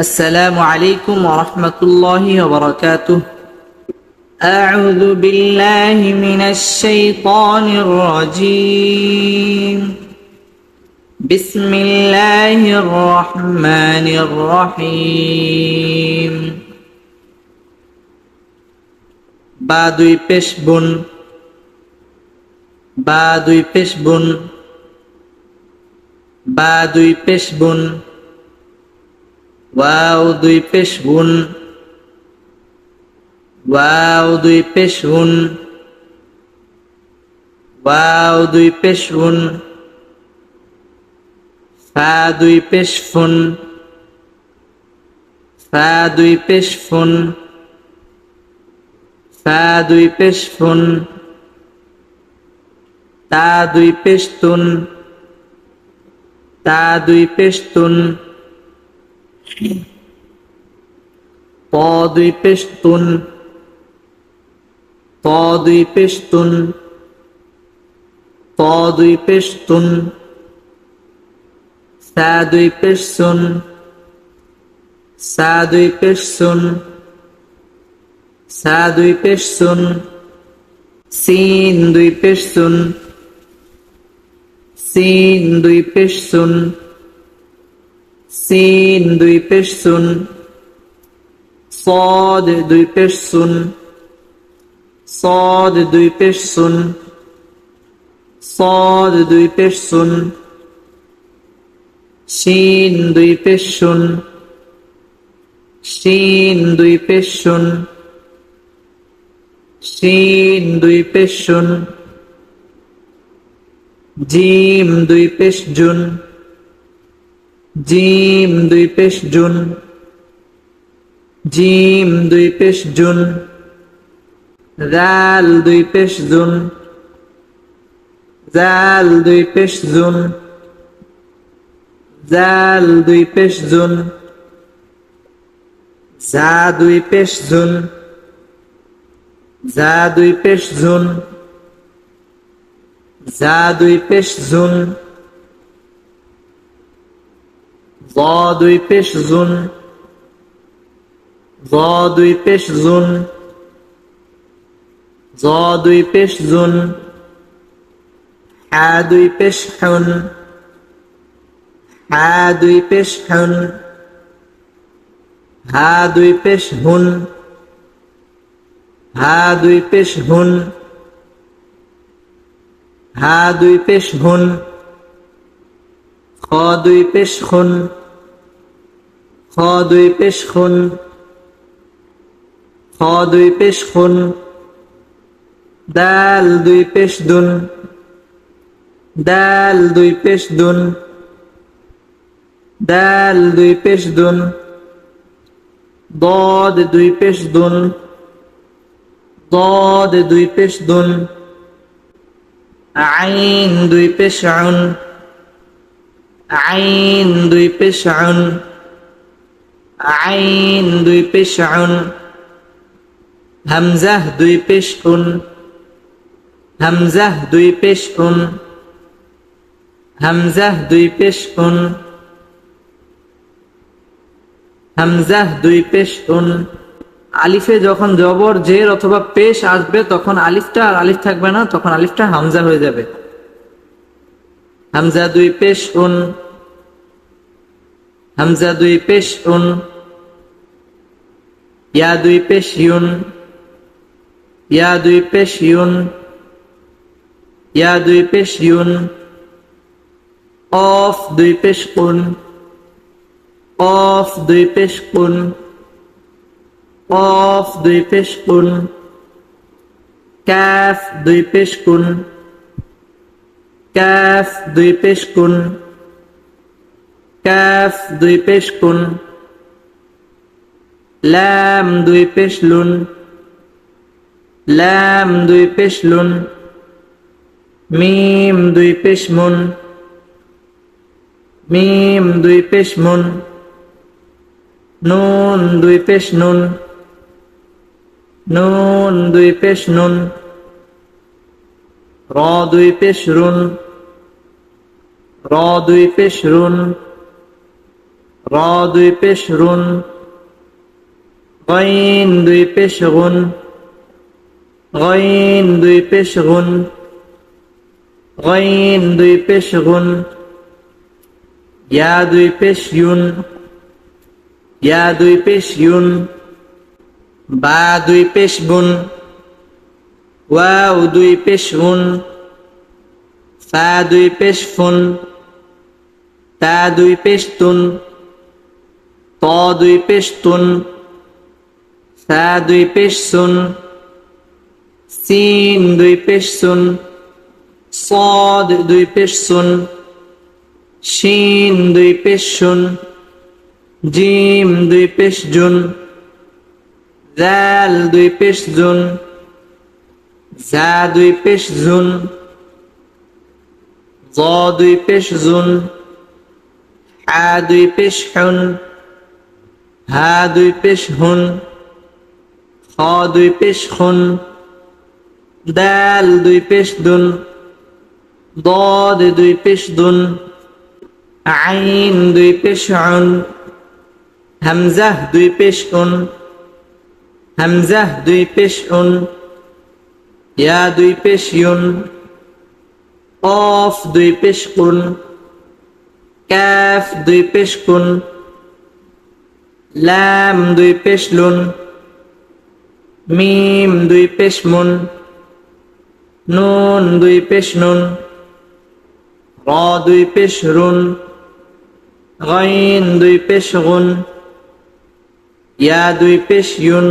السلام عليكم ورحمة الله وبركاته أعوذ بالله من الشيطان الرجيم بسم الله الرحمن الرحيم বা দুই পেশ বুন বা দুই পেশ বুন বা দুই পেশ বুন ওয়াও, দুই পেশ বুন ওয়াও, দুই পেশ হুন। ওয়াও, দুই পেশ হুন। ফা, দুই পেশ ফুন। ফা, দুই পেশ ফুন। ফা, দুই পেশ ফুন। তা, দুই পেশ তুন। তা, দুই পেশ তুন। প দুই পেশ তুন প দুই পেশ তুন প দুই পেশ তুন সা সুন সা দুই পেশ সুন দুই পেশ সিন দুই পেশ সিন দুই পেশ সুন, সদ দুই পেশ সুন, সদ দুই পেশ সুন, সদ দুই পেশ সুন শিন দুই পেশ শুন শিন দুই পেশ শুন শিন দুই পেশ শুন জিম দুই পেশ জুন জিম দুই পেশ জুন। জিম দুই পেশ জুন। জাল দুই পেশ জুন। জাল দুই পেশ জুন। জাল দুই পেশ জুন। জা দুই পেশ জুন। জা দুই পেশ জুন। জা দুই পেশ জুন। জ দুই পেশ জুন জ দুই পেশ জুন জ দুই পেশ জুন হা দুই পেশ হুন হা দুই পেশ হুন হা দুই পেশ হুন হা দুই পেশ হুন হা দুই পেশ হুন খ দুই পেশ খুন খ দুই পেশ খুন খ দুই পেশ খুন দাল দুই পেশ দুন দাল দুই পেশ দুন দাল দুই পেশ দুন দদ দুই পেশ দুন দদ দুই পেশ আইন দুই পেশ আইন দুই পেশ আইন দুই হামজাহ দুই হামজাহ দুই হামজাহ দুই হামজাহ দুই আলিফে যখন জবর, জের অথবা পেশ আসবে, তখন আলিফটা আর আলিফ থাকবে না, তখন আলিফটা হামজা হয়ে যাবে। হামজা দুই পেশ উন হামজা দুই পেশ উন, ইয়া দুই পেশ ইউন, ইয়া দুই পেশ ইউন, ইয়া দুই পেশ ইউন, অফ দুই পেশ কুন অফ দুই পেশ কুন অফ দুই পেশ কুন ক্যাফ দুই পেশ কুন ক্যাফ দুই পেশ কুন ক্যাফ দুই পেশ কুন। লাম, দুই পেশ লুন। লাম, দুই পেশ লুন। মিম, দুই পেশ মুন। মিম, দুই পেশ মুন। নুন, দুই পেশ নুন। নুন, দুই পেশ নুন। র, দুই পেশ রুন। র, দুই পেশ রুন। র দুই পেশ রুন গইন দুই পেশ গুন গইন দুই পেশ গুন গইন দুই পেশ গুন ইয়া দুই পেশ ইউন ইয়া দুই পেশ ইউন বা দুই পেশ বুন ওয়াও দুই পেশ উন ফা দুই পেশ ফুন তা দুই পেশ তুন ত দুই পেশতুন স্যা দুই পেশসুন সিন দুই পেশসুন সদ দুই পেশসুন শিন দুই পেশসুন জিম দুই পেশজুন, জাল দুই পেশজুন জ্যা দুই পেশজুন, জ দুই পেশজুন, আ দুই পেশহুন। হা দুই পেশ হুন খ দুই পেশ খুন দাল দুই পেশ দুন ضاد দুই পেশ দুন আইন দুই পেশ উন হামজাহ দুই পেশ উন হামজাহ দুই পেশ উন ইয়া দুই পেশ ইউন অফ দুই পেশ কুন কাফ দুই পেশ কুন লাম দুই পেশ লুন, মিম দুই পেশ মুন, নুন দুই পেশ নুন, র দুই পেশ রুন, গাইন দুই পেশ গুন, ইয়া দুই পেশ ইউন।